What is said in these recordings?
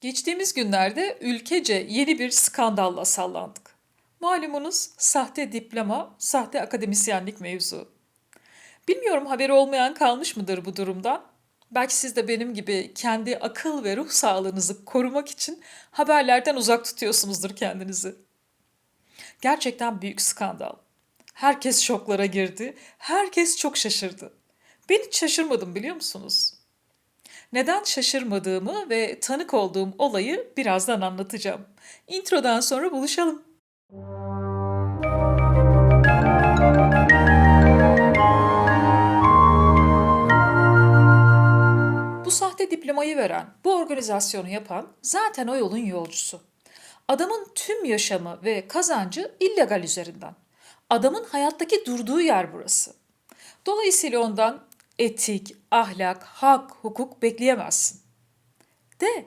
Geçtiğimiz günlerde ülkece yeni bir skandalla sallandık. Malumunuz sahte diploma, sahte akademisyenlik mevzu. Bilmiyorum haberi olmayan kalmış mıdır bu durumdan? Belki siz de benim gibi kendi akıl ve ruh sağlığınızı korumak için haberlerden uzak tutuyorsunuzdur kendinizi. Gerçekten büyük skandal. Herkes şoklara girdi. Herkes çok şaşırdı. Ben hiç şaşırmadım biliyor musunuz? Neden şaşırmadığımı ve tanık olduğum olayı birazdan anlatacağım. Introdan sonra buluşalım. Bu sahte diplomayı veren, bu organizasyonu yapan zaten o yolun yolcusu. Adamın tüm yaşamı ve kazancı illegal üzerinden. Adamın hayattaki durduğu yer burası. Dolayısıyla ondan etik, ahlak, hak, hukuk bekleyemezsin. De,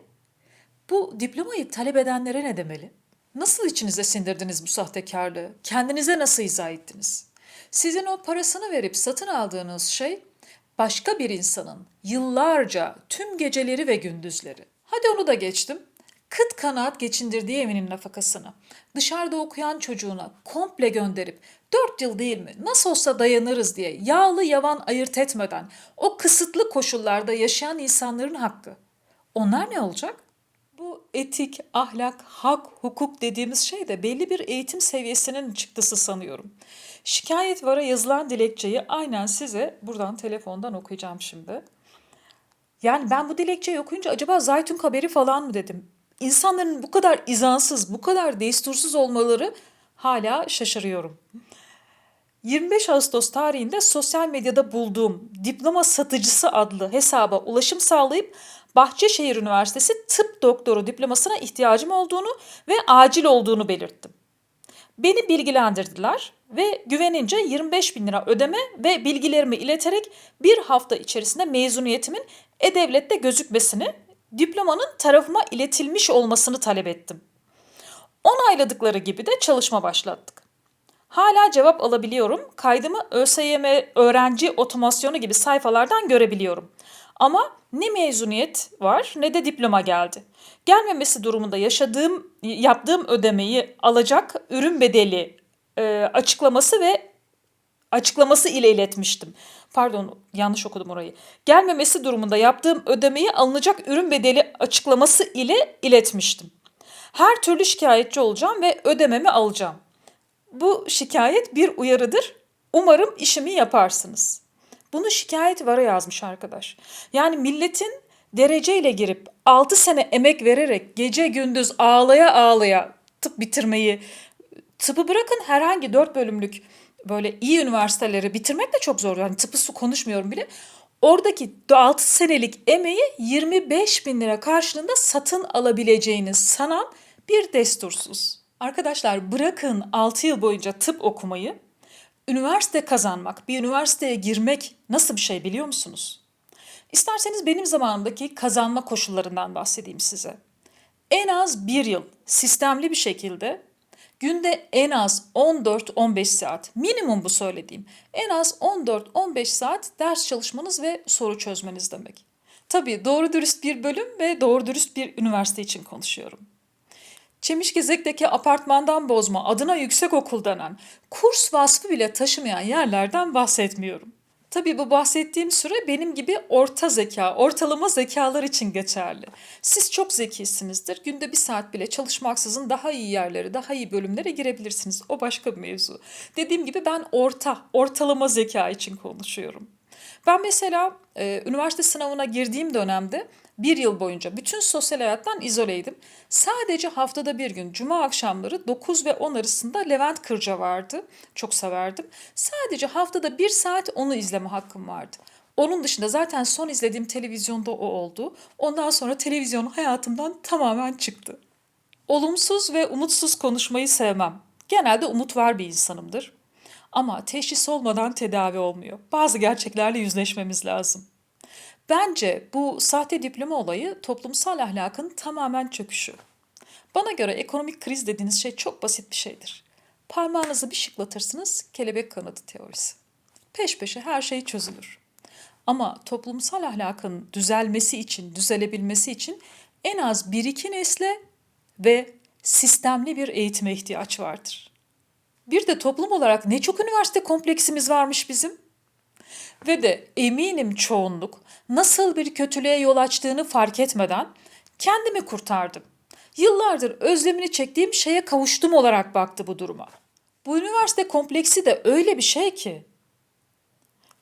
bu diplomayı talep edenlere ne demeli? Nasıl içinize sindirdiniz bu sahtekarlığı? Kendinize nasıl izah ettiniz? Sizin o parasını verip satın aldığınız şey başka bir insanın yıllarca tüm geceleri ve gündüzleri. Hadi onu da geçtim. Kıt kanaat geçindirdiği evinin nafakasını dışarıda okuyan çocuğuna komple gönderip dört yıl değil mi nasıl olsa dayanırız diye yağlı yavan ayırt etmeden o kısıtlı koşullarda yaşayan insanların hakkı. Onlar ne olacak? Bu etik, ahlak, hak, hukuk dediğimiz şey de belli bir eğitim seviyesinin çıktısı sanıyorum. Şikayet vara yazılan dilekçeyi aynen size buradan telefondan okuyacağım şimdi. Yani ben bu dilekçeyi okuyunca acaba Zaytun haberi falan mı dedim. İnsanların bu kadar izansız, bu kadar destursuz olmaları hala şaşırıyorum. 25 Ağustos tarihinde sosyal medyada bulduğum diploma satıcısı adlı hesaba ulaşım sağlayıp Bahçeşehir Üniversitesi tıp doktoru diplomasına ihtiyacım olduğunu ve acil olduğunu belirttim. Beni bilgilendirdiler ve güvenince 25 bin lira ödeme ve bilgilerimi ileterek bir hafta içerisinde mezuniyetimin E-Devlet'te gözükmesini, diplomanın tarafıma iletilmiş olmasını talep ettim. Onayladıkları gibi de çalışma başlattık. Hala cevap alabiliyorum. Kaydımı ÖSYM öğrenci otomasyonu gibi sayfalardan görebiliyorum. Ama ne mezuniyet var ne de diploma geldi. Gelmemesi durumunda yaşadığım, yaptığım ödemeyi alacak ürün bedeli e, açıklaması ve açıklaması ile iletmiştim. Pardon yanlış okudum orayı. Gelmemesi durumunda yaptığım ödemeyi alınacak ürün bedeli açıklaması ile iletmiştim. Her türlü şikayetçi olacağım ve ödememi alacağım. Bu şikayet bir uyarıdır. Umarım işimi yaparsınız. Bunu şikayet vara yazmış arkadaş. Yani milletin dereceyle girip 6 sene emek vererek gece gündüz ağlaya ağlaya tıp bitirmeyi, tıpı bırakın herhangi 4 bölümlük böyle iyi üniversiteleri bitirmek de çok zor. Yani tıpı su konuşmuyorum bile. Oradaki 6 senelik emeği 25 bin lira karşılığında satın alabileceğiniz sanan bir destursuz. Arkadaşlar bırakın 6 yıl boyunca tıp okumayı, üniversite kazanmak, bir üniversiteye girmek nasıl bir şey biliyor musunuz? İsterseniz benim zamanımdaki kazanma koşullarından bahsedeyim size. En az bir yıl sistemli bir şekilde günde en az 14-15 saat, minimum bu söylediğim, en az 14-15 saat ders çalışmanız ve soru çözmeniz demek. Tabii doğru dürüst bir bölüm ve doğru dürüst bir üniversite için konuşuyorum. Çemişgezek'teki apartmandan bozma adına yüksek okul denen kurs vasfı bile taşımayan yerlerden bahsetmiyorum. Tabii bu bahsettiğim süre benim gibi orta zeka, ortalama zekalar için geçerli. Siz çok zekisinizdir. Günde bir saat bile çalışmaksızın daha iyi yerlere, daha iyi bölümlere girebilirsiniz. O başka bir mevzu. Dediğim gibi ben orta, ortalama zeka için konuşuyorum. Ben mesela e, üniversite sınavına girdiğim dönemde bir yıl boyunca bütün sosyal hayattan izoleydim. Sadece haftada bir gün cuma akşamları 9 ve 10 arasında Levent Kırca vardı. Çok severdim. Sadece haftada bir saat onu izleme hakkım vardı. Onun dışında zaten son izlediğim televizyonda o oldu. Ondan sonra televizyon hayatımdan tamamen çıktı. Olumsuz ve umutsuz konuşmayı sevmem. Genelde umut var bir insanımdır. Ama teşhis olmadan tedavi olmuyor. Bazı gerçeklerle yüzleşmemiz lazım. Bence bu sahte diploma olayı toplumsal ahlakın tamamen çöküşü. Bana göre ekonomik kriz dediğiniz şey çok basit bir şeydir. Parmağınızı bir şıklatırsınız, kelebek kanadı teorisi. Peş peşe her şey çözülür. Ama toplumsal ahlakın düzelmesi için, düzelebilmesi için en az 1-2 nesle ve sistemli bir eğitime ihtiyaç vardır. Bir de toplum olarak ne çok üniversite kompleksimiz varmış bizim. Ve de eminim çoğunluk nasıl bir kötülüğe yol açtığını fark etmeden kendimi kurtardım. Yıllardır özlemini çektiğim şeye kavuştum olarak baktı bu duruma. Bu üniversite kompleksi de öyle bir şey ki.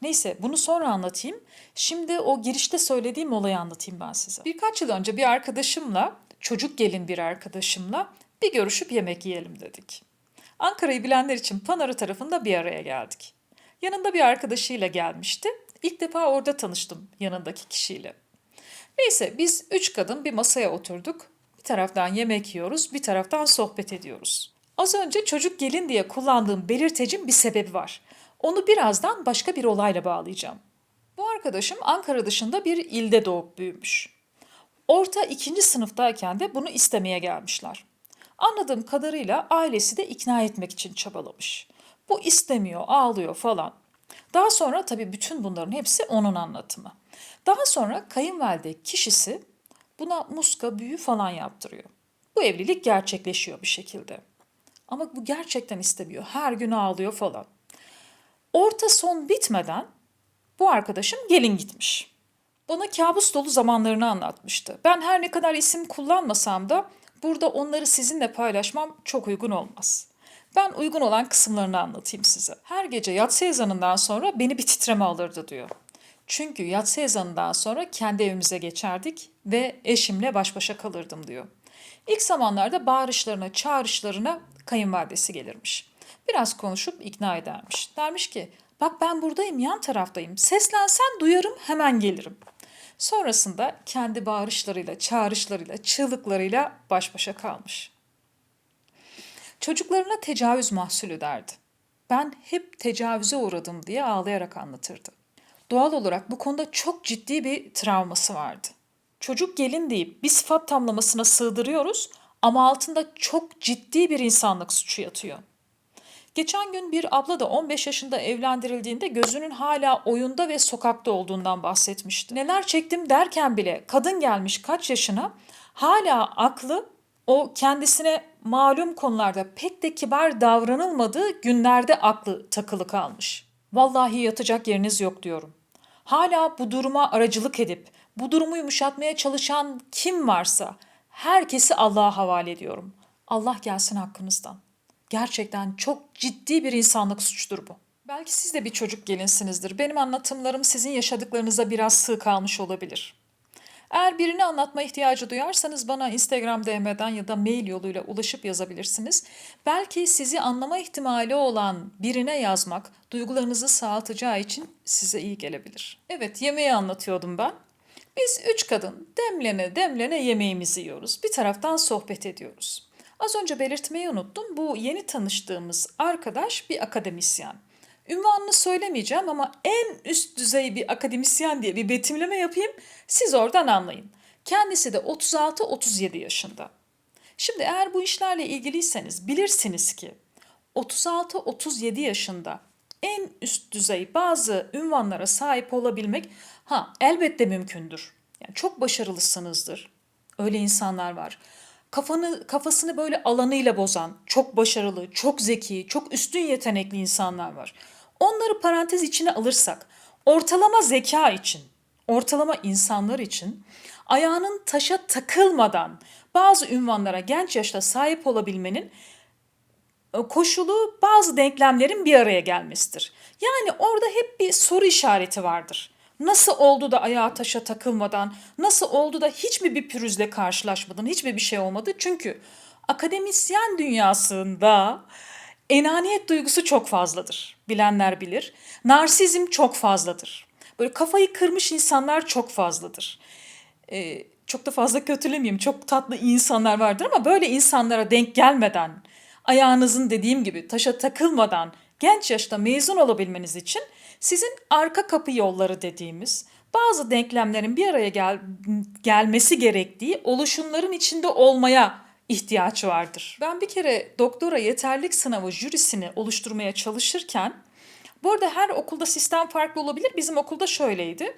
Neyse bunu sonra anlatayım. Şimdi o girişte söylediğim olayı anlatayım ben size. Birkaç yıl önce bir arkadaşımla, çocuk gelin bir arkadaşımla bir görüşüp yemek yiyelim dedik. Ankara'yı bilenler için Panarı tarafında bir araya geldik. Yanında bir arkadaşıyla gelmişti. İlk defa orada tanıştım yanındaki kişiyle. Neyse biz üç kadın bir masaya oturduk. Bir taraftan yemek yiyoruz, bir taraftan sohbet ediyoruz. Az önce çocuk gelin diye kullandığım belirtecin bir sebebi var. Onu birazdan başka bir olayla bağlayacağım. Bu arkadaşım Ankara dışında bir ilde doğup büyümüş. Orta ikinci sınıftayken de bunu istemeye gelmişler. Anladığım kadarıyla ailesi de ikna etmek için çabalamış. Bu istemiyor, ağlıyor falan. Daha sonra tabii bütün bunların hepsi onun anlatımı. Daha sonra kayınvalide kişisi buna muska büyü falan yaptırıyor. Bu evlilik gerçekleşiyor bir şekilde. Ama bu gerçekten istemiyor. Her gün ağlıyor falan. Orta son bitmeden bu arkadaşım gelin gitmiş. Bana kabus dolu zamanlarını anlatmıştı. Ben her ne kadar isim kullanmasam da burada onları sizinle paylaşmam çok uygun olmaz. Ben uygun olan kısımlarını anlatayım size. Her gece yatsı ezanından sonra beni bir titreme alırdı diyor. Çünkü yatsı ezanından sonra kendi evimize geçerdik ve eşimle baş başa kalırdım diyor. İlk zamanlarda bağırışlarına, çağrışlarına kayınvalidesi gelirmiş. Biraz konuşup ikna edermiş. Dermiş ki bak ben buradayım yan taraftayım. Seslensen duyarım hemen gelirim. Sonrasında kendi bağırışlarıyla, çağrışlarıyla, çığlıklarıyla baş başa kalmış. Çocuklarına tecavüz mahsulü derdi. Ben hep tecavüze uğradım diye ağlayarak anlatırdı. Doğal olarak bu konuda çok ciddi bir travması vardı. Çocuk gelin deyip bir sıfat tamlamasına sığdırıyoruz ama altında çok ciddi bir insanlık suçu yatıyor. Geçen gün bir abla da 15 yaşında evlendirildiğinde gözünün hala oyunda ve sokakta olduğundan bahsetmişti. Neler çektim derken bile kadın gelmiş kaç yaşına hala aklı o kendisine malum konularda pek de kibar davranılmadığı günlerde aklı takılı kalmış. Vallahi yatacak yeriniz yok diyorum. Hala bu duruma aracılık edip bu durumu yumuşatmaya çalışan kim varsa herkesi Allah'a havale ediyorum. Allah gelsin hakkınızdan. Gerçekten çok ciddi bir insanlık suçtur bu. Belki siz de bir çocuk gelinsinizdir. Benim anlatımlarım sizin yaşadıklarınıza biraz sığ kalmış olabilir. Eğer birini anlatma ihtiyacı duyarsanız bana Instagram DM'den ya da mail yoluyla ulaşıp yazabilirsiniz. Belki sizi anlama ihtimali olan birine yazmak duygularınızı sağaltacağı için size iyi gelebilir. Evet yemeği anlatıyordum ben. Biz üç kadın demlene demlene yemeğimizi yiyoruz. Bir taraftan sohbet ediyoruz. Az önce belirtmeyi unuttum. Bu yeni tanıştığımız arkadaş bir akademisyen. Ünvanını söylemeyeceğim ama en üst düzey bir akademisyen diye bir betimleme yapayım. Siz oradan anlayın. Kendisi de 36-37 yaşında. Şimdi eğer bu işlerle ilgiliyseniz bilirsiniz ki 36-37 yaşında en üst düzey bazı ünvanlara sahip olabilmek ha elbette mümkündür. Yani çok başarılısınızdır. Öyle insanlar var. Kafanı kafasını böyle alanıyla bozan, çok başarılı, çok zeki, çok üstün yetenekli insanlar var. Onları parantez içine alırsak ortalama zeka için, ortalama insanlar için ayağının taşa takılmadan bazı ünvanlara genç yaşta sahip olabilmenin e, koşulu bazı denklemlerin bir araya gelmesidir. Yani orada hep bir soru işareti vardır. Nasıl oldu da ayağa taşa takılmadan, nasıl oldu da hiç mi bir pürüzle karşılaşmadın, hiç mi bir şey olmadı? Çünkü akademisyen dünyasında enaniyet duygusu çok fazladır. Bilenler bilir. Narsizm çok fazladır. Böyle kafayı kırmış insanlar çok fazladır. Ee, çok da fazla kötülemeyeyim. Çok tatlı insanlar vardır ama böyle insanlara denk gelmeden, ayağınızın dediğim gibi taşa takılmadan genç yaşta mezun olabilmeniz için sizin arka kapı yolları dediğimiz bazı denklemlerin bir araya gel gelmesi gerektiği oluşumların içinde olmaya ihtiyaç vardır. Ben bir kere doktora yeterlik sınavı jürisini oluşturmaya çalışırken bu arada her okulda sistem farklı olabilir. Bizim okulda şöyleydi.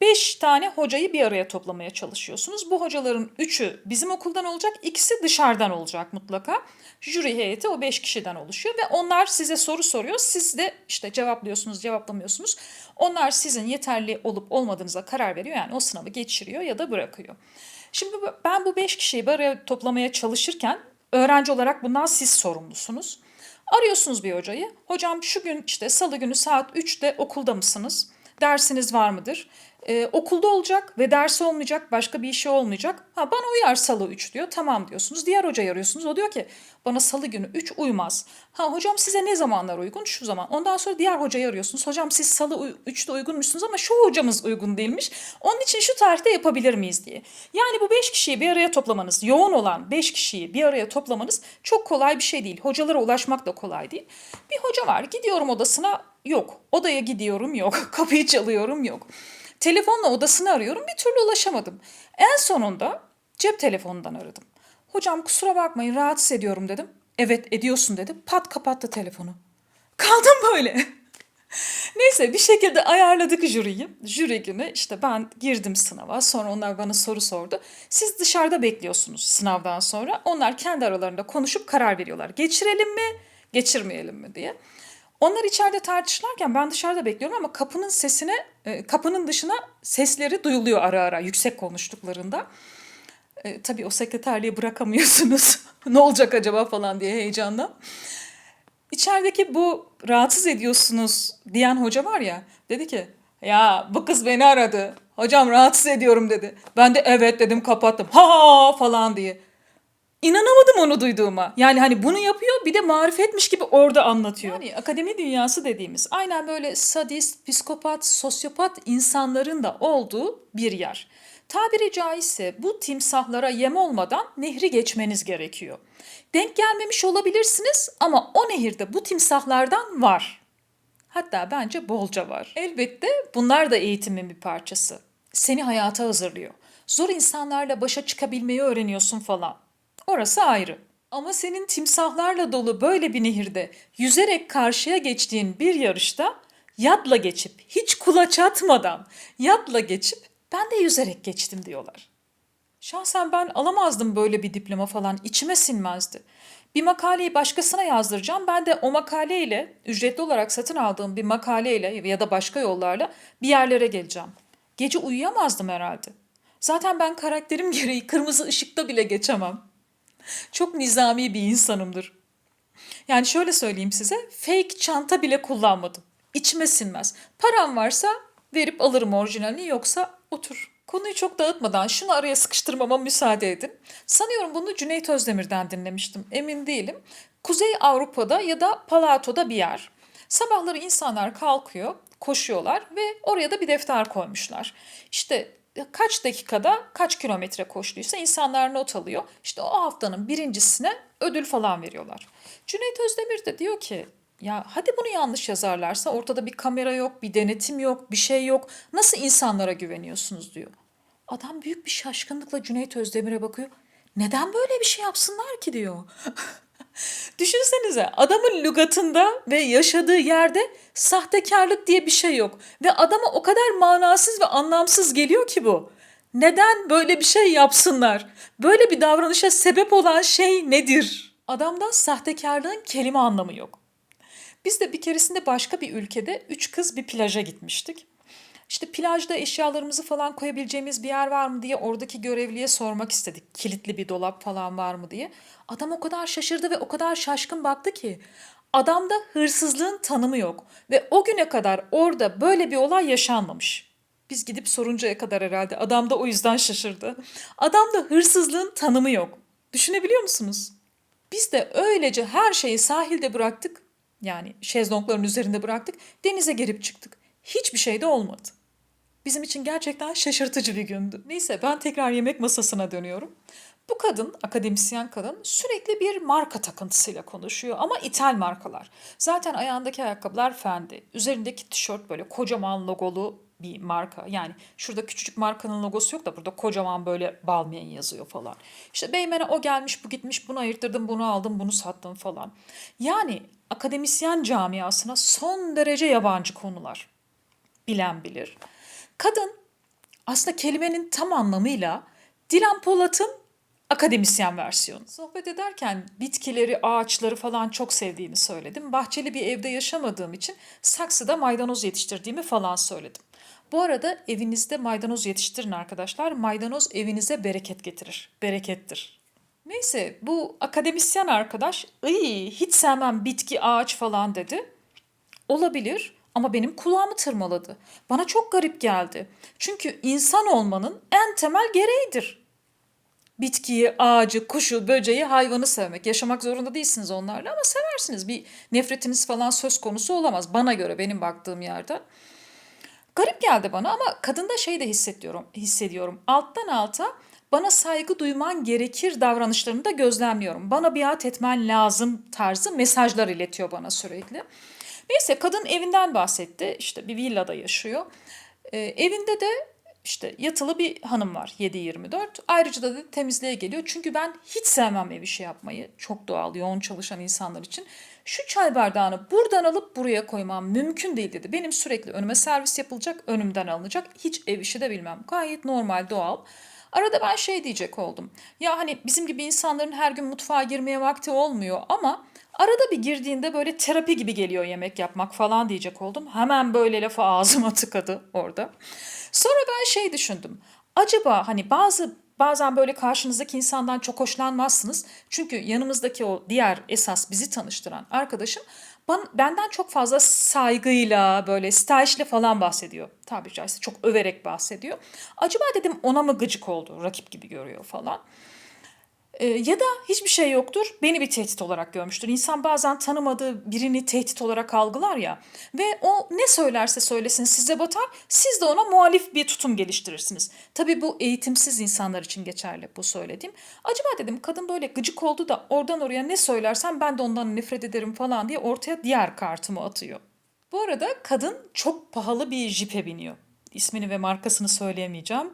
5 tane hocayı bir araya toplamaya çalışıyorsunuz. Bu hocaların 3'ü bizim okuldan olacak, ikisi dışarıdan olacak mutlaka. Jüri heyeti o 5 kişiden oluşuyor ve onlar size soru soruyor. Siz de işte cevaplıyorsunuz, cevaplamıyorsunuz. Onlar sizin yeterli olup olmadığınıza karar veriyor. Yani o sınavı geçiriyor ya da bırakıyor. Şimdi ben bu 5 kişiyi bir araya toplamaya çalışırken öğrenci olarak bundan siz sorumlusunuz. Arıyorsunuz bir hocayı. Hocam şu gün işte salı günü saat 3'te okulda mısınız? Dersiniz var mıdır? Ee, okulda olacak ve dersi olmayacak, başka bir işi olmayacak. Ha bana uyar salı 3 diyor. Tamam diyorsunuz. Diğer hocayı arıyorsunuz. O diyor ki bana salı günü 3 uymaz. Ha hocam size ne zamanlar uygun? Şu zaman. Ondan sonra diğer hocayı arıyorsunuz. Hocam siz salı uy- 3'te uygunmuşsunuz ama şu hocamız uygun değilmiş. Onun için şu tarihte yapabilir miyiz diye. Yani bu 5 kişiyi bir araya toplamanız, yoğun olan 5 kişiyi bir araya toplamanız çok kolay bir şey değil. Hocalara ulaşmak da kolay değil. Bir hoca var. Gidiyorum odasına yok. Odaya gidiyorum yok. Kapıyı çalıyorum yok. Telefonla odasını arıyorum bir türlü ulaşamadım. En sonunda cep telefonundan aradım. Hocam kusura bakmayın rahatsız ediyorum dedim. Evet ediyorsun dedi. Pat kapattı telefonu. Kaldım böyle. Neyse bir şekilde ayarladık jüriyi. Jüri günü işte ben girdim sınava. Sonra onlar bana soru sordu. Siz dışarıda bekliyorsunuz sınavdan sonra. Onlar kendi aralarında konuşup karar veriyorlar. Geçirelim mi, geçirmeyelim mi diye. Onlar içeride tartışırken ben dışarıda bekliyorum ama kapının sesine, e, kapının dışına sesleri duyuluyor ara ara yüksek konuştuklarında. E, tabii o sekreterliği bırakamıyorsunuz. ne olacak acaba falan diye heyecanla. İçerideki bu rahatsız ediyorsunuz diyen hoca var ya dedi ki ya bu kız beni aradı. Hocam rahatsız ediyorum dedi. Ben de evet dedim kapattım. Ha falan diye. İnanamadım onu duyduğuma. Yani hani bunu yapıyor bir de marifetmiş gibi orada anlatıyor. Yani akademi dünyası dediğimiz aynen böyle sadist, psikopat, sosyopat insanların da olduğu bir yer. Tabiri caizse bu timsahlara yem olmadan nehri geçmeniz gerekiyor. Denk gelmemiş olabilirsiniz ama o nehirde bu timsahlardan var. Hatta bence bolca var. Elbette bunlar da eğitimin bir parçası. Seni hayata hazırlıyor. Zor insanlarla başa çıkabilmeyi öğreniyorsun falan. Orası ayrı. Ama senin timsahlarla dolu böyle bir nehirde yüzerek karşıya geçtiğin bir yarışta yatla geçip hiç kulaç atmadan yatla geçip ben de yüzerek geçtim diyorlar. Şahsen ben alamazdım böyle bir diploma falan. içime sinmezdi. Bir makaleyi başkasına yazdıracağım. Ben de o makaleyle, ücretli olarak satın aldığım bir makaleyle ya da başka yollarla bir yerlere geleceğim. Gece uyuyamazdım herhalde. Zaten ben karakterim gereği kırmızı ışıkta bile geçemem. Çok nizami bir insanımdır. Yani şöyle söyleyeyim size, fake çanta bile kullanmadım. İçime sinmez. Param varsa verip alırım orijinalini yoksa otur. Konuyu çok dağıtmadan şunu araya sıkıştırmama müsaade edin. Sanıyorum bunu Cüneyt Özdemir'den dinlemiştim. Emin değilim. Kuzey Avrupa'da ya da Palato'da bir yer. Sabahları insanlar kalkıyor, koşuyorlar ve oraya da bir defter koymuşlar. İşte kaç dakikada kaç kilometre koştuysa insanlar not alıyor. İşte o haftanın birincisine ödül falan veriyorlar. Cüneyt Özdemir de diyor ki ya hadi bunu yanlış yazarlarsa ortada bir kamera yok, bir denetim yok, bir şey yok. Nasıl insanlara güveniyorsunuz diyor. Adam büyük bir şaşkınlıkla Cüneyt Özdemir'e bakıyor. Neden böyle bir şey yapsınlar ki diyor. Düşünsenize adamın lügatında ve yaşadığı yerde sahtekarlık diye bir şey yok. Ve adama o kadar manasız ve anlamsız geliyor ki bu. Neden böyle bir şey yapsınlar? Böyle bir davranışa sebep olan şey nedir? Adamda sahtekarlığın kelime anlamı yok. Biz de bir keresinde başka bir ülkede üç kız bir plaja gitmiştik. İşte plajda eşyalarımızı falan koyabileceğimiz bir yer var mı diye oradaki görevliye sormak istedik. Kilitli bir dolap falan var mı diye. Adam o kadar şaşırdı ve o kadar şaşkın baktı ki. Adamda hırsızlığın tanımı yok ve o güne kadar orada böyle bir olay yaşanmamış. Biz gidip soruncaya kadar herhalde adam da o yüzden şaşırdı. Adamda hırsızlığın tanımı yok. Düşünebiliyor musunuz? Biz de öylece her şeyi sahilde bıraktık. Yani şezlongların üzerinde bıraktık. Denize girip çıktık. Hiçbir şey de olmadı. Bizim için gerçekten şaşırtıcı bir gündü. Neyse ben tekrar yemek masasına dönüyorum. Bu kadın, akademisyen kadın sürekli bir marka takıntısıyla konuşuyor ama ithal markalar. Zaten ayağındaki ayakkabılar Fendi. Üzerindeki tişört böyle kocaman logolu bir marka. Yani şurada küçücük markanın logosu yok da burada kocaman böyle Balmain yazıyor falan. İşte Beymen'e o gelmiş bu gitmiş bunu ayırttırdım bunu aldım bunu sattım falan. Yani akademisyen camiasına son derece yabancı konular. Bilen bilir. Kadın Aslında kelimenin tam anlamıyla Dilan Polat'ın akademisyen versiyonu. Sohbet ederken bitkileri, ağaçları falan çok sevdiğimi söyledim. Bahçeli bir evde yaşamadığım için saksıda maydanoz yetiştirdiğimi falan söyledim. Bu arada evinizde maydanoz yetiştirin arkadaşlar. Maydanoz evinize bereket getirir. Berekettir. Neyse bu akademisyen arkadaş iyi hiç sevmem bitki ağaç falan dedi. Olabilir ama benim kulağımı tırmaladı. Bana çok garip geldi. Çünkü insan olmanın en temel gereğidir. Bitkiyi, ağacı, kuşu, böceği, hayvanı sevmek. Yaşamak zorunda değilsiniz onlarla ama seversiniz. Bir nefretiniz falan söz konusu olamaz. Bana göre benim baktığım yerden. Garip geldi bana ama kadında şey de hissediyorum. hissediyorum. Alttan alta bana saygı duyman gerekir davranışlarını da gözlemliyorum. Bana biat etmen lazım tarzı mesajlar iletiyor bana sürekli. Neyse kadın evinden bahsetti. İşte bir villada yaşıyor. Ee, evinde de işte yatılı bir hanım var 7-24. Ayrıca da dedi, temizliğe geliyor. Çünkü ben hiç sevmem ev işi yapmayı. Çok doğal, yoğun çalışan insanlar için. Şu çay bardağını buradan alıp buraya koymam mümkün değil dedi. Benim sürekli önüme servis yapılacak, önümden alınacak. Hiç ev işi de bilmem. Gayet normal, doğal. Arada ben şey diyecek oldum. Ya hani bizim gibi insanların her gün mutfağa girmeye vakti olmuyor ama arada bir girdiğinde böyle terapi gibi geliyor yemek yapmak falan diyecek oldum. Hemen böyle lafı ağzıma tıkadı orada. Sonra ben şey düşündüm. Acaba hani bazı bazen böyle karşınızdaki insandan çok hoşlanmazsınız. Çünkü yanımızdaki o diğer esas bizi tanıştıran arkadaşım benden çok fazla saygıyla böyle stajle falan bahsediyor. Tabiri caizse çok överek bahsediyor. Acaba dedim ona mı gıcık oldu rakip gibi görüyor falan. Ee, ya da hiçbir şey yoktur, beni bir tehdit olarak görmüştür. İnsan bazen tanımadığı birini tehdit olarak algılar ya ve o ne söylerse söylesin size batar, siz de ona muhalif bir tutum geliştirirsiniz. Tabii bu eğitimsiz insanlar için geçerli bu söylediğim. Acaba dedim kadın böyle gıcık oldu da oradan oraya ne söylersem ben de ondan nefret ederim falan diye ortaya diğer kartımı atıyor. Bu arada kadın çok pahalı bir jipe biniyor. İsmini ve markasını söyleyemeyeceğim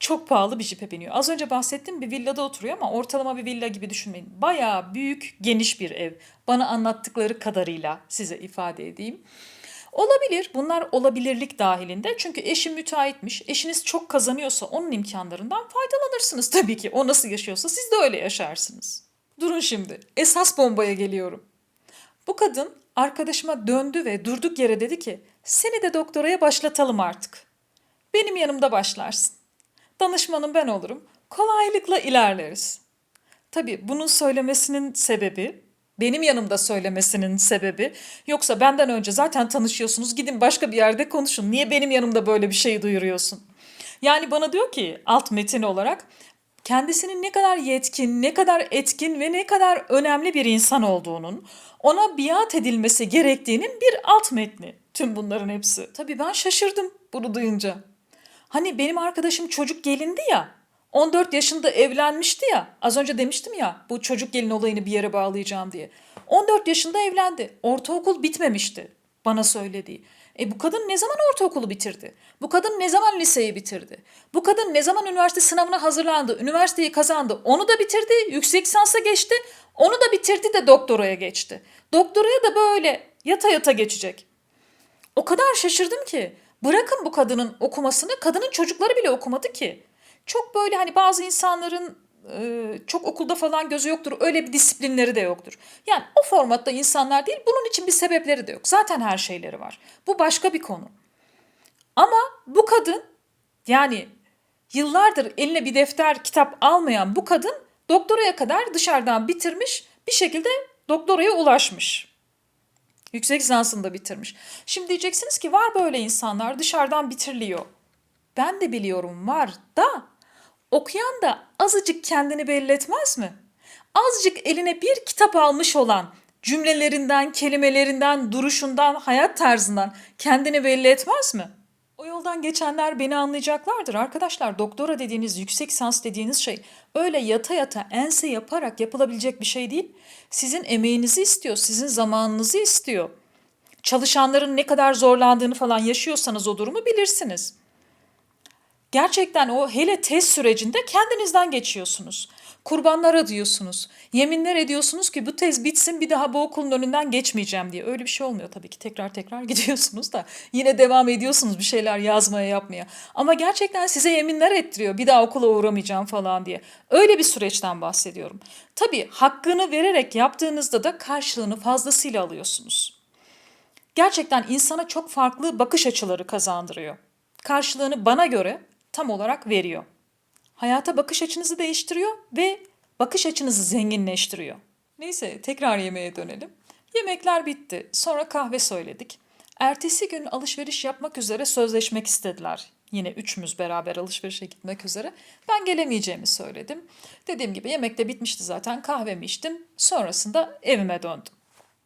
çok pahalı bir jipe biniyor. Az önce bahsettiğim bir villada oturuyor ama ortalama bir villa gibi düşünmeyin. Bayağı büyük, geniş bir ev. Bana anlattıkları kadarıyla size ifade edeyim. Olabilir. Bunlar olabilirlik dahilinde. Çünkü eşim müteahhitmiş. Eşiniz çok kazanıyorsa onun imkanlarından faydalanırsınız tabii ki. O nasıl yaşıyorsa siz de öyle yaşarsınız. Durun şimdi. Esas bombaya geliyorum. Bu kadın arkadaşıma döndü ve durduk yere dedi ki seni de doktoraya başlatalım artık. Benim yanımda başlarsın. Danışmanım ben olurum. Kolaylıkla ilerleriz. Tabii bunun söylemesinin sebebi, benim yanımda söylemesinin sebebi, yoksa benden önce zaten tanışıyorsunuz gidin başka bir yerde konuşun. Niye benim yanımda böyle bir şey duyuruyorsun? Yani bana diyor ki alt metin olarak kendisinin ne kadar yetkin, ne kadar etkin ve ne kadar önemli bir insan olduğunun, ona biat edilmesi gerektiğinin bir alt metni. Tüm bunların hepsi. Tabii ben şaşırdım bunu duyunca. Hani benim arkadaşım çocuk gelindi ya. 14 yaşında evlenmişti ya. Az önce demiştim ya bu çocuk gelin olayını bir yere bağlayacağım diye. 14 yaşında evlendi. Ortaokul bitmemişti bana söylediği. E bu kadın ne zaman ortaokulu bitirdi? Bu kadın ne zaman liseyi bitirdi? Bu kadın ne zaman üniversite sınavına hazırlandı? Üniversiteyi kazandı. Onu da bitirdi. Yüksek lisansa geçti. Onu da bitirdi de doktoraya geçti. Doktoraya da böyle yata yata geçecek. O kadar şaşırdım ki. Bırakın bu kadının okumasını, kadının çocukları bile okumadı ki. Çok böyle hani bazı insanların e, çok okulda falan gözü yoktur. Öyle bir disiplinleri de yoktur. Yani o formatta insanlar değil. Bunun için bir sebepleri de yok. Zaten her şeyleri var. Bu başka bir konu. Ama bu kadın yani yıllardır eline bir defter, kitap almayan bu kadın doktoraya kadar dışarıdan bitirmiş, bir şekilde doktoraya ulaşmış. Yüksek lisansını da bitirmiş. Şimdi diyeceksiniz ki var böyle insanlar dışarıdan bitiriliyor. Ben de biliyorum var da okuyan da azıcık kendini belli mi? Azıcık eline bir kitap almış olan cümlelerinden, kelimelerinden, duruşundan, hayat tarzından kendini belli etmez mi? O yoldan geçenler beni anlayacaklardır. Arkadaşlar doktora dediğiniz, yüksek sans dediğiniz şey öyle yata yata ense yaparak yapılabilecek bir şey değil. Sizin emeğinizi istiyor, sizin zamanınızı istiyor. Çalışanların ne kadar zorlandığını falan yaşıyorsanız o durumu bilirsiniz. Gerçekten o hele test sürecinde kendinizden geçiyorsunuz. Kurbanlar adıyorsunuz. Yeminler ediyorsunuz ki bu tez bitsin bir daha bu okulun önünden geçmeyeceğim diye. Öyle bir şey olmuyor tabii ki. Tekrar tekrar gidiyorsunuz da yine devam ediyorsunuz bir şeyler yazmaya yapmaya. Ama gerçekten size yeminler ettiriyor bir daha okula uğramayacağım falan diye. Öyle bir süreçten bahsediyorum. Tabii hakkını vererek yaptığınızda da karşılığını fazlasıyla alıyorsunuz. Gerçekten insana çok farklı bakış açıları kazandırıyor. Karşılığını bana göre tam olarak veriyor. Hayata bakış açınızı değiştiriyor ve bakış açınızı zenginleştiriyor. Neyse tekrar yemeğe dönelim. Yemekler bitti. Sonra kahve söyledik. Ertesi gün alışveriş yapmak üzere sözleşmek istediler. Yine üçümüz beraber alışverişe gitmek üzere. Ben gelemeyeceğimi söyledim. Dediğim gibi yemek de bitmişti zaten. Kahvemi içtim. Sonrasında evime döndüm.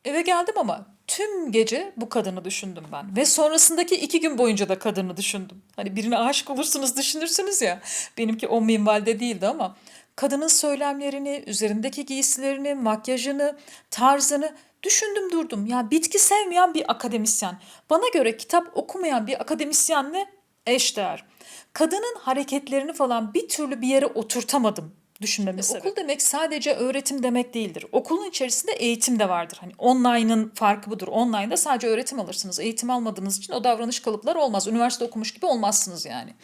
Eve geldim ama tüm gece bu kadını düşündüm ben. Ve sonrasındaki iki gün boyunca da kadını düşündüm. Hani birine aşık olursunuz düşünürsünüz ya. Benimki o minvalde değildi ama kadının söylemlerini, üzerindeki giysilerini, makyajını, tarzını düşündüm durdum. Ya bitki sevmeyen bir akademisyen. Bana göre kitap okumayan bir akademisyenle eşdeğer. Kadının hareketlerini falan bir türlü bir yere oturtamadım düşünmeme sebep. Okul demek sadece öğretim demek değildir. Okulun içerisinde eğitim de vardır. Hani online'ın farkı budur. Online'da sadece öğretim alırsınız. Eğitim almadığınız için o davranış kalıpları olmaz. Üniversite okumuş gibi olmazsınız yani.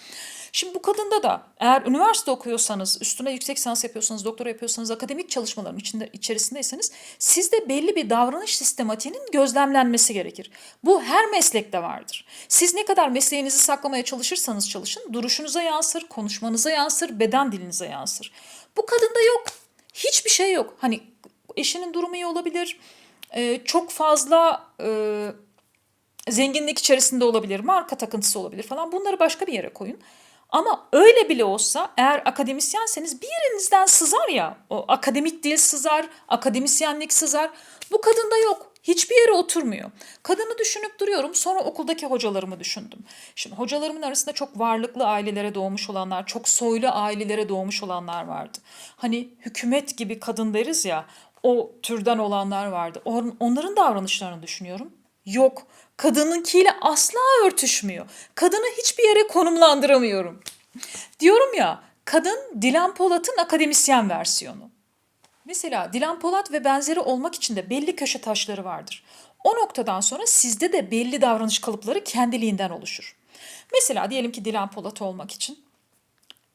Şimdi bu kadında da eğer üniversite okuyorsanız, üstüne yüksek lisans yapıyorsanız, doktora yapıyorsanız, akademik çalışmaların içinde içerisindeyseniz sizde belli bir davranış sistematiğinin gözlemlenmesi gerekir. Bu her meslekte vardır. Siz ne kadar mesleğinizi saklamaya çalışırsanız çalışın, duruşunuza yansır, konuşmanıza yansır, beden dilinize yansır. Bu kadında yok. Hiçbir şey yok. Hani eşinin durumu iyi olabilir. Ee, çok fazla e, zenginlik içerisinde olabilir. Marka takıntısı olabilir falan. Bunları başka bir yere koyun. Ama öyle bile olsa eğer akademisyenseniz bir yerinizden sızar ya. O akademik dil sızar, akademisyenlik sızar. Bu kadında yok. Hiçbir yere oturmuyor. Kadını düşünüp duruyorum. Sonra okuldaki hocalarımı düşündüm. Şimdi hocalarımın arasında çok varlıklı ailelere doğmuş olanlar, çok soylu ailelere doğmuş olanlar vardı. Hani hükümet gibi kadın deriz ya, o türden olanlar vardı. On- Onların davranışlarını düşünüyorum. Yok. Kadınınkiyle asla örtüşmüyor. Kadını hiçbir yere konumlandıramıyorum. Diyorum ya, kadın Dilan Polat'ın akademisyen versiyonu. Mesela Dilan Polat ve benzeri olmak için de belli köşe taşları vardır. O noktadan sonra sizde de belli davranış kalıpları kendiliğinden oluşur. Mesela diyelim ki Dilan Polat olmak için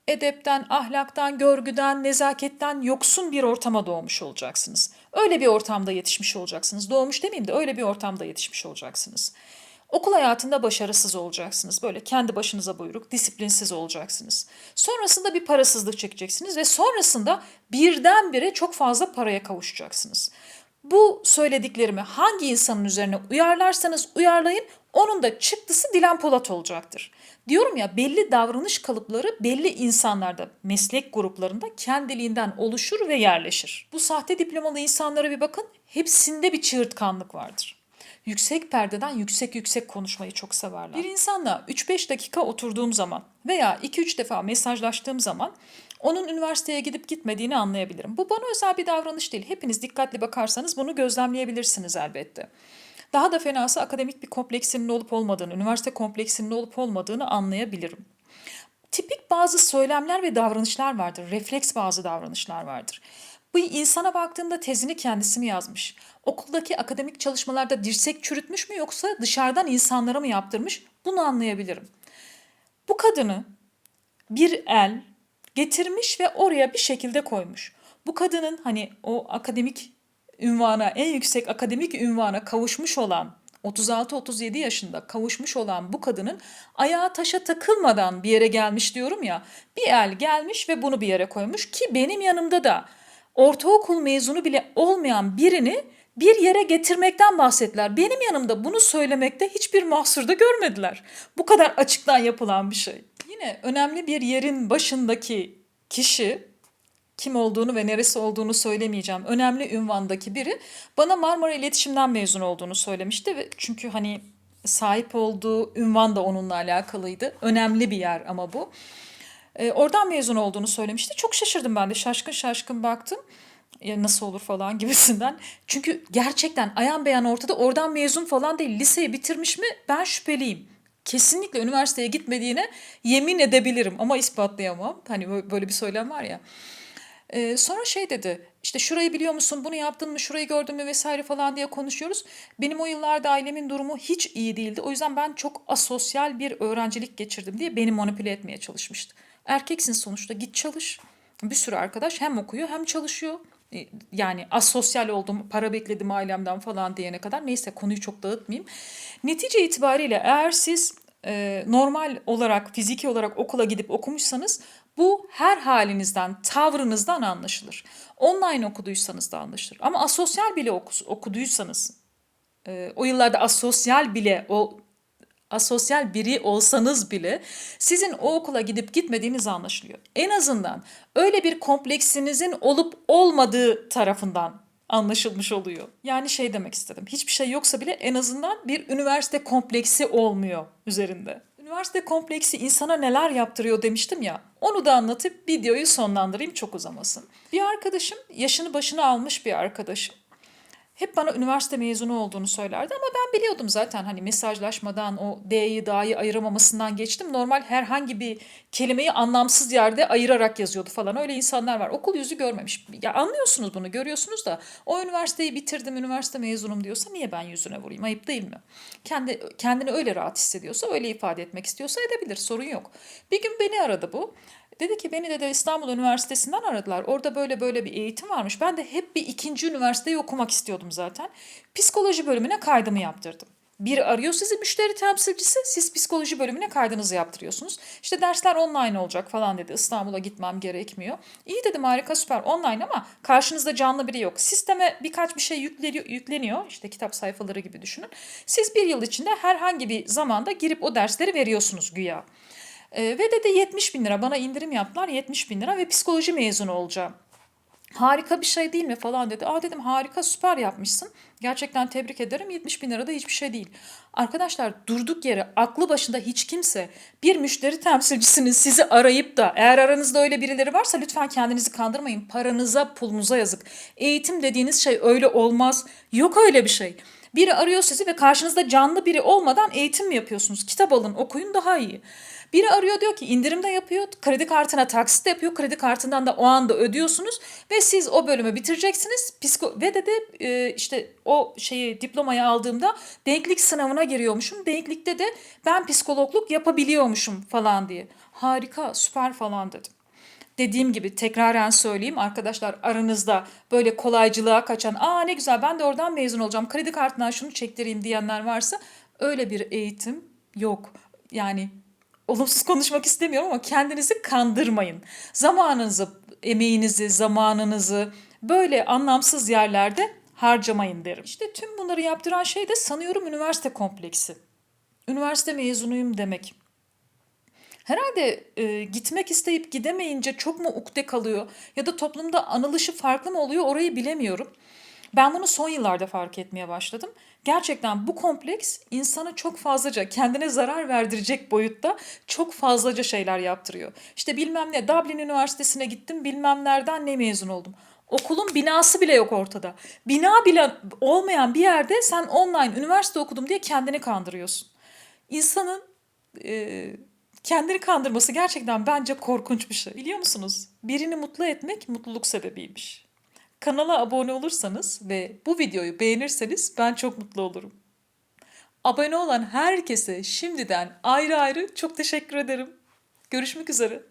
edepten, ahlaktan, görgüden, nezaketten yoksun bir ortama doğmuş olacaksınız. Öyle bir ortamda yetişmiş olacaksınız. Doğmuş demeyeyim de öyle bir ortamda yetişmiş olacaksınız. Okul hayatında başarısız olacaksınız. Böyle kendi başınıza buyruk, disiplinsiz olacaksınız. Sonrasında bir parasızlık çekeceksiniz ve sonrasında birdenbire çok fazla paraya kavuşacaksınız. Bu söylediklerimi hangi insanın üzerine uyarlarsanız uyarlayın, onun da çıktısı Dilan Polat olacaktır. Diyorum ya belli davranış kalıpları belli insanlarda, meslek gruplarında kendiliğinden oluşur ve yerleşir. Bu sahte diplomalı insanlara bir bakın, hepsinde bir çığırtkanlık vardır yüksek perdeden yüksek yüksek konuşmayı çok severler. Bir insanla 3-5 dakika oturduğum zaman veya 2-3 defa mesajlaştığım zaman onun üniversiteye gidip gitmediğini anlayabilirim. Bu bana özel bir davranış değil. Hepiniz dikkatli bakarsanız bunu gözlemleyebilirsiniz elbette. Daha da fenası akademik bir kompleksinin olup olmadığını, üniversite kompleksinin olup olmadığını anlayabilirim. Tipik bazı söylemler ve davranışlar vardır. Refleks bazı davranışlar vardır. Bu insana baktığımda tezini kendisi mi yazmış? Okuldaki akademik çalışmalarda dirsek çürütmüş mü yoksa dışarıdan insanlara mı yaptırmış? Bunu anlayabilirim. Bu kadını bir el getirmiş ve oraya bir şekilde koymuş. Bu kadının hani o akademik ünvana, en yüksek akademik ünvana kavuşmuş olan 36-37 yaşında kavuşmuş olan bu kadının ayağı taşa takılmadan bir yere gelmiş diyorum ya. Bir el gelmiş ve bunu bir yere koymuş ki benim yanımda da ortaokul mezunu bile olmayan birini bir yere getirmekten bahsettiler. Benim yanımda bunu söylemekte hiçbir mahsurda görmediler. Bu kadar açıktan yapılan bir şey. Yine önemli bir yerin başındaki kişi kim olduğunu ve neresi olduğunu söylemeyeceğim. Önemli ünvandaki biri bana Marmara İletişim'den mezun olduğunu söylemişti ve çünkü hani sahip olduğu ünvan da onunla alakalıydı. Önemli bir yer ama bu. E, oradan mezun olduğunu söylemişti. Çok şaşırdım ben de. Şaşkın şaşkın baktım. Ya nasıl olur falan gibisinden. Çünkü gerçekten ayan beyan ortada oradan mezun falan değil. Liseyi bitirmiş mi ben şüpheliyim. Kesinlikle üniversiteye gitmediğine yemin edebilirim ama ispatlayamam. Hani böyle bir söylem var ya. Ee, sonra şey dedi işte şurayı biliyor musun bunu yaptın mı şurayı gördün mü vesaire falan diye konuşuyoruz. Benim o yıllarda ailemin durumu hiç iyi değildi. O yüzden ben çok asosyal bir öğrencilik geçirdim diye beni manipüle etmeye çalışmıştı. Erkeksin sonuçta git çalış. Bir sürü arkadaş hem okuyor hem çalışıyor. E, Yani asosyal oldum, para bekledim ailemden falan diyene kadar. Neyse konuyu çok dağıtmayayım. Netice itibariyle eğer siz e, normal olarak, fiziki olarak okula gidip okumuşsanız bu her halinizden, tavrınızdan anlaşılır. Online okuduysanız da anlaşılır. Ama asosyal bile oku- okuduysanız, e, o yıllarda asosyal bile o asosyal biri olsanız bile sizin o okula gidip gitmediğiniz anlaşılıyor. En azından öyle bir kompleksinizin olup olmadığı tarafından anlaşılmış oluyor. Yani şey demek istedim. Hiçbir şey yoksa bile en azından bir üniversite kompleksi olmuyor üzerinde. Üniversite kompleksi insana neler yaptırıyor demiştim ya. Onu da anlatıp videoyu sonlandırayım çok uzamasın. Bir arkadaşım, yaşını başına almış bir arkadaşım hep bana üniversite mezunu olduğunu söylerdi ama ben biliyordum zaten hani mesajlaşmadan o D'yi D'yi ayıramamasından geçtim. Normal herhangi bir kelimeyi anlamsız yerde ayırarak yazıyordu falan. Öyle insanlar var. Okul yüzü görmemiş. Ya anlıyorsunuz bunu görüyorsunuz da o üniversiteyi bitirdim üniversite mezunum diyorsa niye ben yüzüne vurayım? Ayıp değil mi? Kendi kendini öyle rahat hissediyorsa öyle ifade etmek istiyorsa edebilir sorun yok. Bir gün beni aradı bu. Dedi ki beni de İstanbul Üniversitesi'nden aradılar. Orada böyle böyle bir eğitim varmış. Ben de hep bir ikinci üniversiteyi okumak istiyordum zaten. Psikoloji bölümüne kaydımı yaptırdım. Biri arıyor sizi müşteri temsilcisi, siz psikoloji bölümüne kaydınızı yaptırıyorsunuz. İşte dersler online olacak falan dedi. İstanbul'a gitmem gerekmiyor. İyi dedim harika süper online ama karşınızda canlı biri yok. Sisteme birkaç bir şey yükleniyor. İşte kitap sayfaları gibi düşünün. Siz bir yıl içinde herhangi bir zamanda girip o dersleri veriyorsunuz güya. Ee, ve dedi 70 bin lira bana indirim yaptılar 70 bin lira ve psikoloji mezunu olacağım. Harika bir şey değil mi falan dedi. Aa dedim harika süper yapmışsın. Gerçekten tebrik ederim 70 bin lira da hiçbir şey değil. Arkadaşlar durduk yere aklı başında hiç kimse bir müşteri temsilcisinin sizi arayıp da eğer aranızda öyle birileri varsa lütfen kendinizi kandırmayın. Paranıza pulunuza yazık. Eğitim dediğiniz şey öyle olmaz. Yok öyle bir şey. Biri arıyor sizi ve karşınızda canlı biri olmadan eğitim mi yapıyorsunuz? Kitap alın okuyun daha iyi. Biri arıyor diyor ki indirimde yapıyor, kredi kartına taksit yapıyor, kredi kartından da o anda ödüyorsunuz ve siz o bölümü bitireceksiniz. Psiko ve de, de e, işte o şeyi diplomayı aldığımda denklik sınavına giriyormuşum. Denklikte de ben psikologluk yapabiliyormuşum falan diye. Harika, süper falan dedim. Dediğim gibi tekraren söyleyeyim arkadaşlar aranızda böyle kolaycılığa kaçan aa ne güzel ben de oradan mezun olacağım kredi kartından şunu çektireyim diyenler varsa öyle bir eğitim yok. Yani olumsuz konuşmak istemiyorum ama kendinizi kandırmayın. Zamanınızı, emeğinizi, zamanınızı böyle anlamsız yerlerde harcamayın derim. İşte tüm bunları yaptıran şey de sanıyorum üniversite kompleksi. Üniversite mezunuyum demek. Herhalde e, gitmek isteyip gidemeyince çok mu ukde kalıyor ya da toplumda anılışı farklı mı oluyor orayı bilemiyorum. Ben bunu son yıllarda fark etmeye başladım. Gerçekten bu kompleks insana çok fazlaca kendine zarar verdirecek boyutta çok fazlaca şeyler yaptırıyor. İşte bilmem ne Dublin Üniversitesi'ne gittim bilmem nereden ne mezun oldum. Okulun binası bile yok ortada. Bina bile olmayan bir yerde sen online üniversite okudum diye kendini kandırıyorsun. İnsanın e, kendini kandırması gerçekten bence korkunç bir şey. Biliyor musunuz? Birini mutlu etmek mutluluk sebebiymiş. Kanala abone olursanız ve bu videoyu beğenirseniz ben çok mutlu olurum. Abone olan herkese şimdiden ayrı ayrı çok teşekkür ederim. Görüşmek üzere.